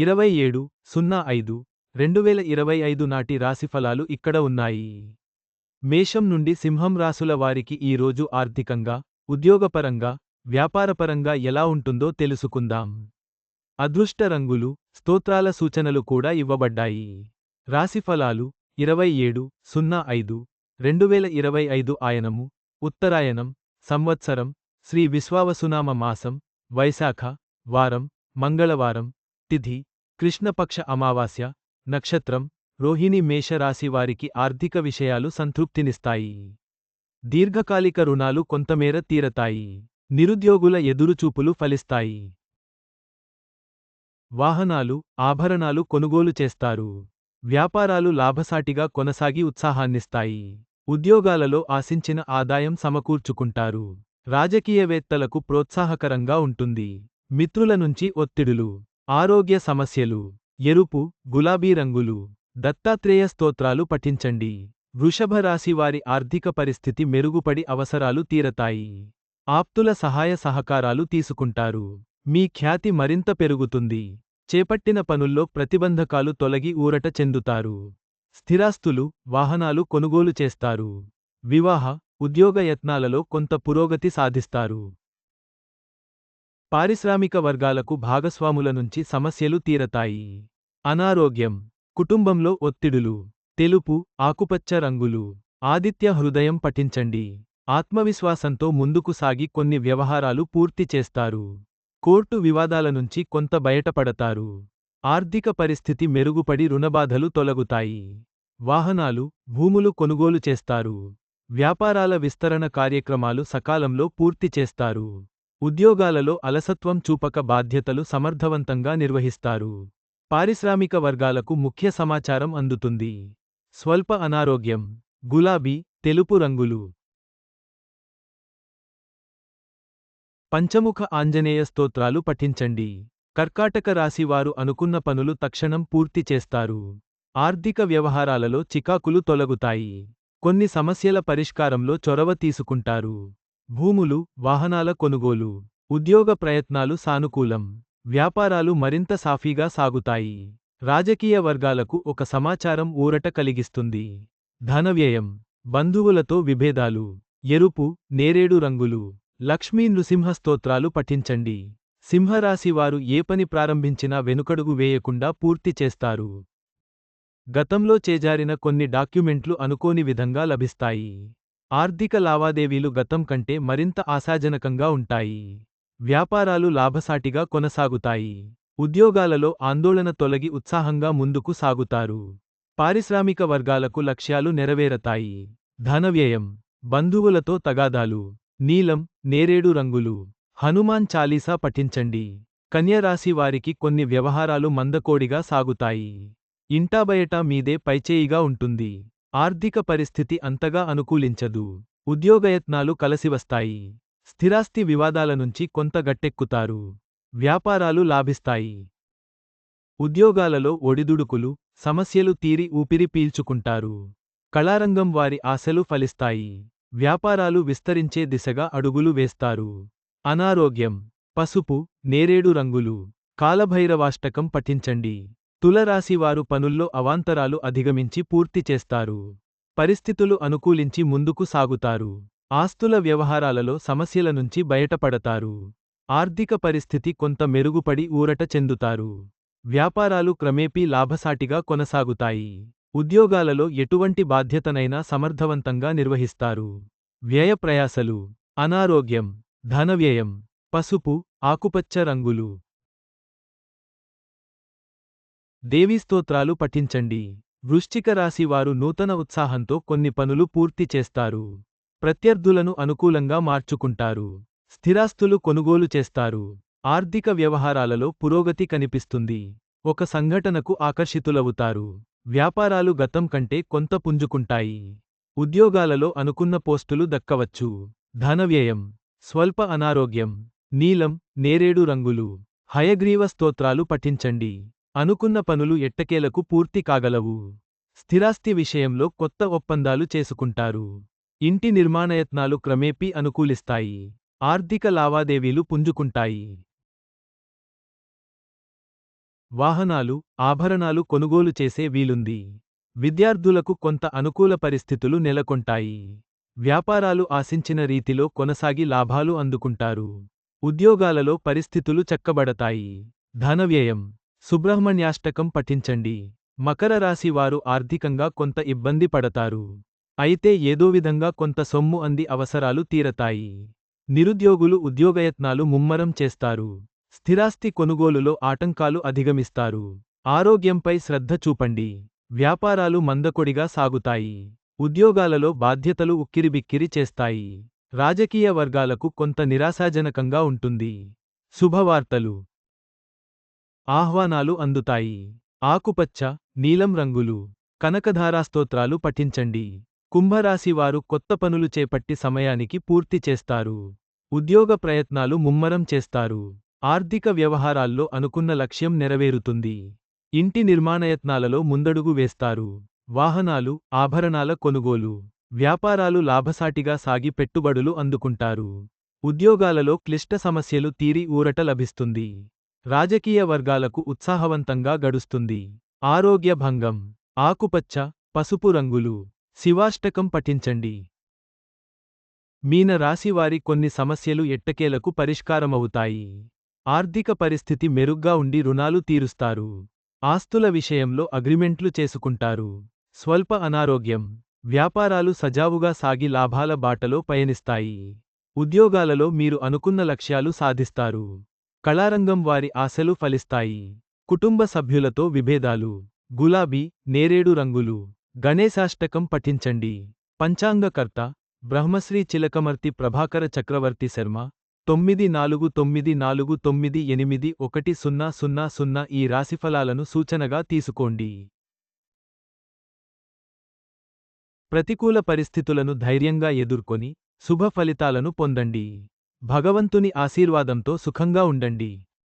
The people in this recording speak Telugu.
ఇరవై ఏడు సున్నా ఐదు రెండువేల ఇరవై ఐదు నాటి రాశిఫలాలు ఇక్కడ ఉన్నాయి. మేషం నుండి సింహం రాసుల వారికి ఈ రోజు ఆర్థికంగా ఉద్యోగపరంగా వ్యాపారపరంగా ఎలా ఉంటుందో తెలుసుకుందాం. అదృష్ట రంగులు స్తోత్రాల సూచనలు కూడా ఇవ్వబడ్డాయి. రాశిఫలాలు ఇరవై ఏడు సున్నా ఐదు రెండువేల ఇరవై ఐదు ఆయనము ఉత్తరాయణం సంవత్సరం శ్రీ విశ్వావసునామ మాసం వైశాఖ వారం మంగళవారం తిథి కృష్ణపక్ష అమావాస్య నక్షత్రం రోహిణి మేషరాశి వారికి ఆర్థిక విషయాలు సంతృప్తినిస్తాయి. దీర్ఘకాలిక రుణాలు కొంతమేర తీరతాయి. నిరుద్యోగుల ఎదురుచూపులు ఫలిస్తాయి. వాహనాలు ఆభరణాలు కొనుగోలు చేస్తారు. వ్యాపారాలు లాభసాటిగా కొనసాగి ఉత్సాహాన్నిస్తాయి. ఉద్యోగాలలో ఆశించిన ఆదాయం సమకూర్చుకుంటారు. రాజకీయవేత్తలకు ప్రోత్సాహకరంగా ఉంటుంది. మిత్రుల నుంచి ఒత్తిడులు. ఆరోగ్య సమస్యలు ఎరుపు గులాబీ రంగులు దత్తాత్రేయ స్తోత్రాలు పఠించండి. వృషభ రాశి వారి ఆర్థిక పరిస్థితి మెరుగుపడి అవసరాలు తీరతాయి. ఆప్తుల సహాయ సహకారాలు తీసుకుంటారు. మీ ఖ్యాతి మరింత పెరుగుతుంది. చేపట్టిన పనుల్లో ప్రతిబంధకాలు తొలగి ఊరట చెందుతారు. స్థిరాస్తులు వాహనాలు కొనుగోలు చేస్తారు. వివాహ ఉద్యోగ యత్నాలలో కొంత పురోగతి సాధిస్తారు. పారిశ్రామిక వర్గాలకు భాగస్వాముల నుంచి సమస్యలు తీరతాయి. అనారోగ్యం కుటుంబంలో ఒత్తిడులు తెలుపు ఆకుపచ్చ రంగులు ఆదిత్య హృదయం పఠించండి. ఆత్మవిశ్వాసంతో ముందుకు సాగి కొన్ని వ్యవహారాలు పూర్తి చేస్తారు. కోర్టు వివాదాల నుంచి కొంత బయటపడతారు. ఆర్థిక పరిస్థితి మెరుగుపడి రుణబాధలు తొలగుతాయి. వాహనాలు భూములు కొనుగోలు చేస్తారు. వ్యాపారాల విస్తరణ కార్యక్రమాలు సకాలంలో పూర్తి చేస్తారు. ఉద్యోగాలలో అలసత్వం చూపక బాధ్యతలు సమర్థవంతంగా నిర్వహిస్తారు. పారిశ్రామిక వర్గాలకు ముఖ్య సమాచారం అందుతుంది. స్వల్ప అనారోగ్యం గులాబీ తెలుపు రంగులు. పంచముఖ ఆంజనేయ స్తోత్రాలు పఠించండి. కర్కాటక రాశివారు అనుకున్న పనులు తక్షణం పూర్తి చేస్తారు. ఆర్థిక వ్యవహారాలలో చికాకులు తొలగుతాయి. కొన్ని సమస్యల పరిష్కారంలో చొరవ తీసుకుంటారు. భూములు వాహనాల కొనుగోలు ఉద్యోగ ప్రయత్నాలు సానుకూలం వ్యాపారాలు మరింత సాఫీగా సాగుతాయి. రాజకీయ వర్గాలకు ఒక సమాచారం ఊరట కలిగిస్తుంది. ధనవ్యయం బంధువులతో విభేదాలు ఎరుపు నేరేడు రంగులు లక్ష్మీ నృసింహస్తోత్రాలు పఠించండి. సింహరాశివారు ఏ పని ప్రారంభించినా వెనుకడుగు వేయకుండా పూర్తి చేస్తారు. గతంలో చేజారిన కొన్ని డాక్యుమెంట్లు అనుకోని విధంగా లభిస్తాయి. ఆర్థిక లావాదేవీలు గతం కంటే మరింత ఆశాజనకంగా ఉంటాయి. వ్యాపారాలు లాభసాటిగా కొనసాగుతాయి. ఉద్యోగాలలో ఆందోళన తొలగి ఉత్సాహంగా ముందుకు సాగుతారు. పారిశ్రామిక వర్గాలకు లక్ష్యాలు నెరవేరతాయి. ధనవ్యయం బంధువులతో తగాదాలు నీలం నేరేడు రంగులు హనుమాన్ చాలీసా పఠించండి. కన్యరాశి వారికి కొన్ని వ్యవహారాలు మందకోడిగా సాగుతాయి. ఇంటాబయట మీదే పైచేయిగా ఉంటుంది. ఆర్థిక పరిస్థితి అంతగా అనుకూలించదు. ఉద్యోగయత్నాలు కలసివస్తాయి. స్థిరాస్తి వివాదాల నుంచి కొంత గట్టెక్కుతారు. వ్యాపారాలు లాభిస్తాయి. ఉద్యోగాలలో ఒడిదుడుకులు సమస్యలు తీరి ఊపిరి పీల్చుకుంటారు. కళారంగం వారి ఆశలు ఫలిస్తాయి. వ్యాపారాలు విస్తరించే దిశగా అడుగులు వేస్తారు. అనారోగ్యం పసుపు నేరేడు రంగులు కాలభైరవాష్టకం పఠించండి. తులరాశివారు పనుల్లో అవాంతరాలు అధిగమించి పూర్తి చేస్తారు. పరిస్థితులు అనుకూలించి ముందుకు సాగుతారు. ఆస్తుల వ్యవహారాలలో సమస్యల నుంచి బయటపడతారు. ఆర్థిక పరిస్థితి కొంత మెరుగుపడి ఊరట చెందుతారు. వ్యాపారాలు క్రమేపీ లాభసాటిగా కొనసాగుతాయి. ఉద్యోగాలలో ఎటువంటి బాధ్యతనైనా సమర్థవంతంగా నిర్వహిస్తారు. వ్యయ ప్రయాసలు అనారోగ్యం ధనవ్యయం పసుపు ఆకుపచ్చ రంగులు దేవీస్తోత్రాలు పఠించండి. వృశ్చిక రాశి వారు నూతన ఉత్సాహంతో కొన్ని పనులు పూర్తి చేస్తారు. ప్రత్యర్థులను అనుకూలంగా మార్చుకుంటారు. స్థిరాస్తులు కొనుగోలు చేస్తారు. ఆర్థిక వ్యవహారాలలో పురోగతి కనిపిస్తుంది. ఒక సంఘటనకు ఆకర్షితులవుతారు. వ్యాపారాలు గతం కంటే కొంత పుంజుకుంటాయి. ఉద్యోగాలలో అనుకున్న పోస్టులు దక్కవచ్చు. ధనవ్యయం స్వల్ప అనారోగ్యం నీలం నేరేడు రంగులు హయగ్రీవ స్తోత్రాలు పఠించండి. అనుకున్న పనులు ఎట్టకేలకు పూర్తి కాగలవు. స్థిరాస్తి విషయంలో కొత్త ఒప్పందాలు చేసుకుంటారు. ఇంటి నిర్మాణయత్నాలు క్రమేపీ అనుకూలిస్తాయి. ఆర్థిక లావాదేవీలు పుంజుకుంటాయి. వాహనాలు ఆభరణాలు కొనుగోలు చేసే వీలుంది. విద్యార్థులకు కొంత అనుకూల పరిస్థితులు నెలకొంటాయి. వ్యాపారాలు ఆశించిన రీతిలో కొనసాగి లాభాలు అందుకుంటారు. ఉద్యోగాలలో పరిస్థితులు చక్కబడతాయి. ధనవ్యయం సుబ్రహ్మణ్యాష్టకం పఠించండి. మకర రాశి వారు ఆర్థికంగా కొంత ఇబ్బంది పడతారు. అయితే ఏదో విధంగా కొంత సొమ్ము అంది అవసరాలు తీరతాయి. నిరుద్యోగులు ఉద్యోగయత్నాలు ముమ్మరం చేస్తారు. స్థిరాస్తి కొనుగోలులో ఆటంకాలు అధిగమిస్తారు. ఆరోగ్యంపై శ్రద్ధ చూపండి. వ్యాపారాలు మందకొడిగా సాగుతాయి. ఉద్యోగాలలో బాధ్యతలు ఉక్కిరిబిక్కిరి చేస్తాయి. రాజకీయ వర్గాలకు కొంత నిరాశాజనకంగా ఉంటుంది. శుభవార్తలు. ఆహ్వానాలు అందుతాయి. ఆకుపచ్చ నీలం రంగులు కనకధారాస్తోత్రాలు పఠించండి. కుంభరాశివారు కొత్త పనులు చేపట్టి సమయానికి పూర్తి చేస్తారు. ఉద్యోగ ప్రయత్నాలు ముమ్మరం చేస్తారు. ఆర్థిక వ్యవహారాల్లో అనుకున్న లక్ష్యం నెరవేరుతుంది. ఇంటి నిర్మాణయత్నాలలో ముందడుగు వేస్తారు. వాహనాలు ఆభరణాల కొనుగోలు వ్యాపారాలు లాభసాటిగా సాగి పెట్టుబడులు అందుకుంటారు. ఉద్యోగాలలో క్లిష్ట సమస్యలు తీరి ఊరట లభిస్తుంది. రాజకీయ వర్గాలకు ఉత్సాహవంతంగా గడుస్తుంది. ఆరోగ్య భంగం ఆకుపచ్చ పసుపు రంగులు శివాష్టకం పఠించండి. మీన రాశివారి కొన్ని సమస్యలు ఎట్టకేలకు పరిష్కారమవుతాయి. ఆర్థిక పరిస్థితి మెరుగ్గా ఉండి రుణాలు తీరుస్తారు. ఆస్తుల విషయంలో అగ్రిమెంట్లు చేసుకుంటారు. స్వల్ప అనారోగ్యం వ్యాపారాలు సజావుగా సాగి లాభాల బాటలో పయనిస్తాయి. ఉద్యోగాలలో మీరు అనుకున్న లక్ష్యాలు సాధిస్తారు. కళారంగం వారి ఆశలు ఫలిస్తాయి. కుటుంబ సభ్యులతో విభేదాలు. గులాబీ నేరేడు రంగులు. గణేశాష్టకం పఠించండి. పంచాంగకర్త బ్రహ్మశ్రీ చిలకమర్తి ప్రభాకర చక్రవర్తి శర్మ తొమ్మిది నాలుగు తొమ్మిది నాలుగు తొమ్మిది ఎనిమిది ఒకటి సున్నా సున్నా సున్నా ఈ రాశిఫలాలను సూచనగా తీసుకోండి. ప్రతికూల పరిస్థితులను ధైర్యంగా ఎదుర్కొని శుభ ఫలితాలను పొందండి. భగవంతుని ఆశీర్వాదంతో సుఖంగా ఉండండి.